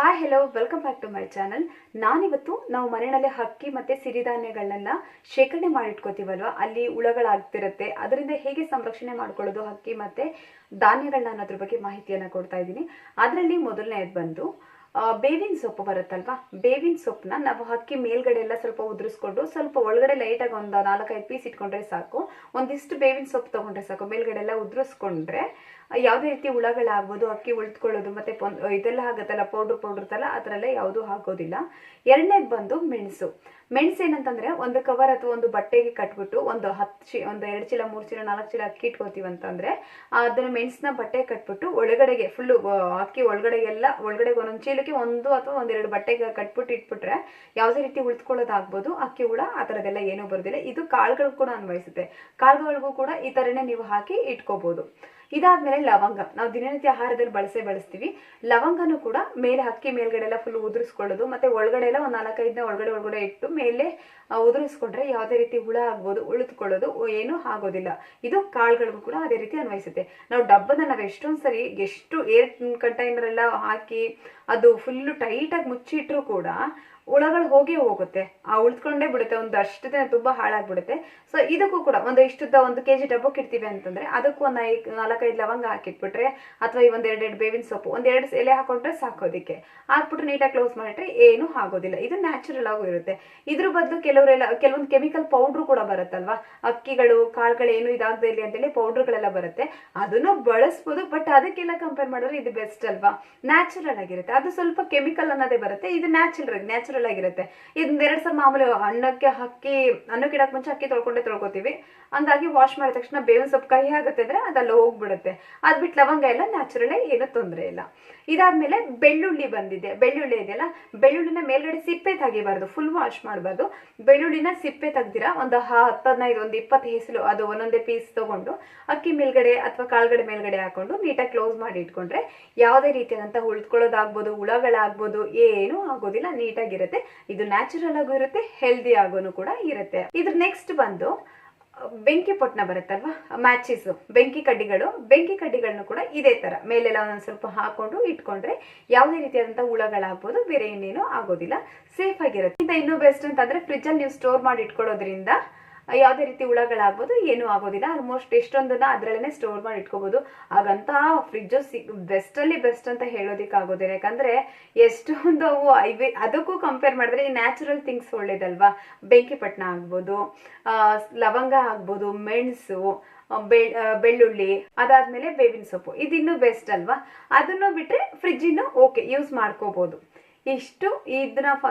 Hi hello welcome back to my channel ನಾನಿವತ್ತು ನಾವು ಮನೆಯಲ್ಲಿ ಹಕ್ಕಿ ಮತ್ತು ಸಿರಿಧಾನ್ಯಗಳನ್ನೆಲ್ಲ ಶೇಖರಣೆ ಮಾಡಿಟ್ಕೋತೀವಲ್ವ? ಅಲ್ಲಿ ಹುಳಗಳಾಗ್ತಿರುತ್ತೆ. ಅದರಿಂದ ಹೇಗೆ ಸಂರಕ್ಷಣೆ ಮಾಡ್ಕೊಳ್ಳೋದು, ಹಕ್ಕಿ ಮತ್ತು ಧಾನ್ಯಗಳನ್ನ ಅನ್ನೋದ್ರ ಬಗ್ಗೆ ಮಾಹಿತಿಯನ್ನು ಕೊಡ್ತಾ ಇದ್ದೀನಿ. ಅದರಲ್ಲಿ ಮೊದಲನೇದು ಬಂದು ಬೇವಿನ ಸೊಪ್ಪು ಬರುತ್ತಲ್ವಾ? ಬೇವಿನ ಸೊಪ್ಪನ್ನ ನಾವು ಹಕ್ಕಿ ಮೇಲ್ಗಡೆ ಎಲ್ಲ ಸ್ವಲ್ಪ ಉದುರಿಸ್ಕೊಂಡು, ಸ್ವಲ್ಪ ಒಳಗಡೆ ಲೈಟಾಗಿ ಒಂದು ನಾಲ್ಕೈದು ಪೀಸ್ ಇಟ್ಕೊಂಡ್ರೆ ಸಾಕು. ಒಂದಿಷ್ಟು ಬೇವಿನ ಸೊಪ್ಪು ತೊಗೊಂಡ್ರೆ ಸಾಕು. ಮೇಲ್ಗಡೆ ಎಲ್ಲ ಉದುರಿಸ್ಕೊಂಡ್ರೆ ಯಾವುದೇ ರೀತಿ ಹುಳಗಳಾಗ್ಬೋದು, ಅಕ್ಕಿ ಉಳಿದುಕೊಳ್ಳೋದು ಮತ್ತೆ ಪೊನ್- ಇದೆಲ್ಲ ಆಗುತ್ತಲ್ಲ ಪೌಡ್ರ್ ಪೌಡ್ರ್ ತಲ್ಲ ಆ ಥರ ಯಾವುದೂ ಹಾಕೋದಿಲ್ಲ. ಎರಡನೇದು ಬಂದು ಮೆಣಸು. ಮೆಣಸು ಏನಂತಂದ್ರೆ ಒಂದು ಕವರ್ ಅಥವಾ ಒಂದು ಬಟ್ಟೆಗೆ ಕಟ್ಬಿಟ್ಟು ಒಂದು ಹತ್ತು ಚೀ, ಒಂದು ಎರಡು ಚೀಲ, ಮೂರು ಚೀಲ, ನಾಲ್ಕು ಚೀಲ ಅಕ್ಕಿ ಇಟ್ಕೋತೀವಿ ಅಂತಂದ್ರೆ, ಅದನ್ನ ಮೆಣಸನ್ನ ಬಟ್ಟೆ ಕಟ್ಬಿಟ್ಟು ಒಳಗಡೆಗೆ ಫುಲ್ಲು ಅಕ್ಕಿ ಒಳಗಡೆಗೆಲ್ಲ ಒಳಗಡೆ ಒಂದೊಂದು ಚೀಲಕ್ಕೆ ಒಂದು ಅಥವಾ ಒಂದೆರಡು ಬಟ್ಟೆಗೆ ಕಟ್ಬಿಟ್ಟು ಇಟ್ಬಿಟ್ರೆ ಯಾವುದೇ ರೀತಿ ಉಳಿದುಕೊಳ್ಳೋದಾಗ್ಬೋದು ಅಕ್ಕಿ ಹುಳ ಆ ಥರದ್ದೆಲ್ಲ ಏನೂ ಬರೋದಿಲ್ಲ. ಇದು ಕಾಳುಗಳಿಗೂ ಕೂಡ ಅನ್ವಯಿಸುತ್ತೆ. ಕಾಳುಗಳಿಗೂ ಕೂಡ ಈ ಥರನೇ ನೀವು ಹಾಕಿ ಇಟ್ಕೋಬಹುದು ಇದಾದ್ಮೇಲೆ ಲವಂಗ. ನಾವು ದಿನನಿತ್ಯ ಆಹಾರದಲ್ಲಿ ಬಳಸೇ ಬಳಸ್ತೀವಿ. ಲವಂಗನೂ ಕೂಡ ಮೇಲೆ ಹಕ್ಕಿ ಮೇಲ್ಗಡೆ ಎಲ್ಲ ಫುಲ್ ಉದುರಿಸ್ಕೊಳ್ಳೋದು, ಮತ್ತೆ ಒಳಗಡೆ ಎಲ್ಲ ಒಂದು ನಾಲ್ಕೈದನೇ ಒಳಗಡೆ ಒಳಗಡೆ ಇಟ್ಟು ಮೇಲೆ ಉದುರಿಸ್ಕೊಂಡ್ರೆ ಯಾವುದೇ ರೀತಿ ಹುಳ ಆಗ್ಬೋದು, ಉಳಿದುಕೊಳ್ಳೋದು ಏನೂ ಆಗೋದಿಲ್ಲ. ಇದು ಕಾಳುಗಳಿಗೂ ಕೂಡ ಅದೇ ರೀತಿ ಅನ್ವಯಿಸುತ್ತೆ. ನಾವು ಡಬ್ಬನ ನಾವು ಎಷ್ಟೊಂದು ಸರಿ ಎಷ್ಟು ಏರ್ ಕಂಟೈನರ್ ಎಲ್ಲ ಹಾಕಿ, ಅದು ಫುಲ್ಲು ಟೈಟಾಗಿ ಮುಚ್ಚಿಟ್ರು ಕೂಡ ಹುಳಗಳು ಹೋಗಿ ಹೋಗುತ್ತೆ. ಆ ಉಳ್ತ್ಕೊಂಡೇ ಬಿಡುತ್ತೆ, ಒಂದು ಅಷ್ಟು ದಿನ ತುಂಬಾ ಹಾಳಾಗ್ಬಿಡುತ್ತೆ. ಸೊ ಇದಕ್ಕೂ ಕೂಡ ಒಂದು ಇಷ್ಟುದ್ದ ಒಂದು ಕೆಜಿ ಡಬ್ಬಕ್ಕೆ ಇಡ್ತೀವಿ ಅಂತಂದ್ರೆ, ಅದಕ್ಕೂ ಒಂದು ನಾಲ್ಕೈದು ಲವಂಗ ಹಾಕಿಟ್ಬಿಟ್ರೆ, ಅಥವಾ ಈ ಒಂದ್ ಎರಡೆರಡು ಬೇವಿನ ಸೊಪ್ಪು, ಒಂದ್ ಎರಡು ಎಲೆ ಹಾಕೊಂಡ್ರೆ ಸಾಕೋದಿಕ್ಕೆ ಹಾಕ್ಬಿಟ್ರೆ ನೀಟಾಗಿ ಕ್ಲೋಸ್ ಮಾಡಿಟ್ರೆ ಏನು ಆಗೋದಿಲ್ಲ. ಇದು ನ್ಯಾಚುರಲ್ ಆಗು ಇರುತ್ತೆ. ಇದ್ರ ಬದಲು ಕೆಲವರೆಲ್ಲ, ಕೆಲವೊಂದು ಕೆಮಿಕಲ್ ಪೌಡ್ರು ಕೂಡ ಬರುತ್ತಲ್ವಾ? ಅಕ್ಕಿಗಳು, ಕಾಳುಗಳು ಏನು ಇದಾಗದೇ ಇರಲಿ ಅಂತೇಳಿ ಪೌಡ್ರುಗಳೆಲ್ಲ ಬರುತ್ತೆ. ಅದನ್ನು ಬಳಸ್ಬೋದು, ಬಟ್ ಅದಕ್ಕೆಲ್ಲ ಕಂಪೇರ್ ಮಾಡಿದ್ರೆ ಇದು ಬೆಸ್ಟ್ ಅಲ್ವಾ? ನ್ಯಾಚುರಲ್ ಆಗಿರುತ್ತೆ. ಅದು ಸ್ವಲ್ಪ ಕೆಮಿಕಲ್ ಅನ್ನೋದೇ ಬರುತ್ತೆ. ಇದು ನ್ಯಾಚುರಲ್ ನ್ಯಾಚುರಲ್ ಆಗಿರುತ್ತೆ ಇದೊಂದು ಎರಡು ಸಲ ಮಾಮೂಲಿ ಅನ್ನಕ್ಕೆ ಅಕ್ಕಿ ಅನ್ನಕ್ಕೆ ಇಡಕ್ ಮುಂಚೆ ಅಕ್ಕಿ ತೊಳ್ಕೊಂಡೆ ತೊಳ್ಕೊತೀವಿ. ಹಂಗಾಗಿ ವಾಶ್ ಮಾಡಿದ ತಕ್ಷಣ ಬೇವಿನ ಸೊಪ್ಪು ಕಹಿ ಆಗುತ್ತೆ ಅಂದ್ರೆ ಅದೆಲ್ಲ ಹೋಗ್ಬಿಡುತ್ತೆ. ಅದ್ ಬಿಟ್ಟು ಲವಂಗ ಎಲ್ಲ ನ್ಯಾಚುರಲ್ ಏನು ತೊಂದರೆ ಇಲ್ಲ. ಇದಾದ್ಮೇಲೆ ಬೆಳ್ಳುಳ್ಳಿ ಬಂದಿದೆ. ಬೆಳ್ಳುಳ್ಳಿ ಇದೆಯಲ್ಲ? ಬೆಳ್ಳುಳ್ಳಿನ ಮೇಲ್ಗಡೆ ಸಿಪ್ಪೆ ತೆಗಿಬಾರ್ದು. ಫುಲ್ ವಾಶ್ ಮಾಡಬಾರ್ದು. ಬೆಳ್ಳುಳ್ಳಿನ ಸಿಪ್ಪೆ ತೆಗ್ದಿರಾ ಒಂದು ಹತ್ತು ಹದಿನೈದು ಒಂದು ಇಪ್ಪತ್ತು ಹೆಸಲು ಅದು ಒಂದೊಂದೇ ಪೀಸ್ ತಗೊಂಡು ಅಕ್ಕಿ ಮೇಲ್ಗಡೆ ಅಥವಾ ಕಾಳುಗಡೆ ಮೇಲ್ಗಡೆ ಹಾಕೊಂಡು ನೀಟಾಗಿ ಕ್ಲೋಸ್ ಮಾಡಿ ಇಟ್ಕೊಂಡ್ರೆ ಯಾವುದೇ ರೀತಿಯಾದಂಥ ಉಳ್ಕೊಳ್ಳೋದಾಗ್ಬೋದು, ಹುಳಗಳಾಗ್ಬೋದು, ಏನೂ ಆಗೋದಿಲ್ಲ. ನೀಟಾಗಿರುತ್ತೆ ಇದು ನ್ಯಾಚುರಲ್ ಆಗೂ ಇರುತ್ತೆ ಹೆಲ್ದಿ ಆಗೋನು ಕೂಡ ಇರುತ್ತೆ. ಇದ್ರ ನೆಕ್ಸ್ಟ್ ಬಂದು ಬೆಂಕಿ ಪೊಟ್ನ ಬರುತ್ತಲ್ವಾ? ಮ್ಯಾಚಿಸ್ ಬೆಂಕಿ ಕಡ್ಡಿಗಳು. ಬೆಂಕಿ ಕಡ್ಡಿಗಳನ್ನು ಕೂಡ ಇದೇ ತರ. ಮೇಲೆಲ್ಲ ಒಂದೊಂದು ಸ್ವಲ್ಪ ಹಾಕೊಂಡು ಇಟ್ಕೊಂಡ್ರೆ ಯಾವುದೇ ರೀತಿಯಾದಂತಹ ಹುಳಗಳಾಗ್ಬೋದು, ಬೇರೆ ಇನ್ನೇನು ಆಗೋದಿಲ್ಲ. ಸೇಫ್ ಆಗಿರುತ್ತೆ. ಇನ್ನೂ ಬೆಸ್ಟ್ ಅಂತಂದ್ರೆ ಫ್ರಿಜ್ ಅಲ್ಲಿ ನೀವು ಸ್ಟೋರ್ ಮಾಡಿ ಇಟ್ಕೊಳ್ಳೋದ್ರಿಂದ ಯಾವುದೇ ರೀತಿ ಹುಳಗಳಾಗ್ಬೋದು ಏನೂ ಆಗೋದಿಲ್ಲ. ಆಲ್ಮೋಸ್ಟ್ ಎಷ್ಟೊಂದನ್ನು ಅದರಲ್ಲೇ ಸ್ಟೋರ್ ಮಾಡಿ ಇಟ್ಕೋಬೋದು. ಹಾಗಂತ ಫ್ರಿಜ್ಜು ಸಿ ಬೆಸ್ಟಲ್ಲಿ ಬೆಸ್ಟ್ ಅಂತ ಹೇಳೋದಿಕ್ ಆಗೋದಿಲ್ಲ. ಯಾಕಂದರೆ ಎಷ್ಟೊಂದು ಅವು ಐವಿ ಅದಕ್ಕೂ ಕಂಪೇರ್ ಮಾಡಿದ್ರೆ ಈ ನ್ಯಾಚುರಲ್ ಥಿಂಗ್ಸ್ ಒಳ್ಳೇದಲ್ವಾ? ಬೆಂಕಿ ಪಟ್ನ ಆಗ್ಬೋದು ಲವಂಗ ಆಗ್ಬೋದು ಮೆಣಸು ಆ, ಬೆ- ಬೆಳ್ಳುಳ್ಳಿ ಅದಾದ್ಮೇಲೆ ಬೇವಿನ ಸೊಪ್ಪು. ಇದಿನ್ನೂ ಬೆಸ್ಟ್ ಅಲ್ವಾ? ಅದನ್ನು ಬಿಟ್ಟರೆ ಫ್ರಿಜ್ಜಿನೂ ಓಕೆ ಯೂಸ್ ಮಾಡ್ಕೋಬೋದು. ಇಷ್ಟು ಇದನ್ನ ಫ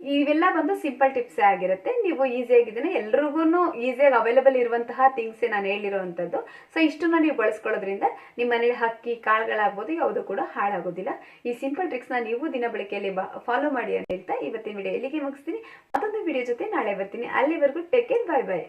ಇವೆಲ್ಲ ಬಂದು ಸಿಂಪಲ್ ಟಿಪ್ಸ್ ಆಗಿರುತ್ತೆ. ನೀವು ಈಸಿಯಾಗಿ ಇದನ್ನ ಎಲ್ರಿಗೂ ಈಸಿಯಾಗಿ ಅವೈಲಬಲ್ ಇರುವಂತಹ ಥಿಂಗ್ಸ್ ನಾನು ಹೇಳಿರುವಂಥದ್ದು. ಸೊ ಇಷ್ಟನ್ನ ನೀವು ಬಳಸ್ಕೊಳ್ಳೋದ್ರಿಂದ ನಿಮ್ಮ ಮನೇಲಿ ಹಕ್ಕಿ, ಕಾಳುಗಳಾಗ್ಬೋದು, ಯಾವುದು ಕೂಡ ಹಾಳಾಗೋದಿಲ್ಲ. ಈ ಸಿಂಪಲ್ ಟ್ರಿಕ್ಸ್ನ ನೀವು ದಿನ ಬಳಕೆಯಲ್ಲಿ ಫಾಲೋ ಮಾಡಿ ಅಂತ ಹೇಳ್ತಾ ಇವತ್ತಿನ ವಿಡಿಯೋ ಇಲ್ಲಿಗೆ ಮುಗಿಸ್ತೀನಿ. ಮತ್ತೊಂದು ವಿಡಿಯೋ ಜೊತೆ ನಾಳೆ ಬರ್ತೀನಿ. ಅಲ್ಲಿವರೆಗೂ ಟೇಕ್ ಕೇರ್ ಬೈ ಬೈ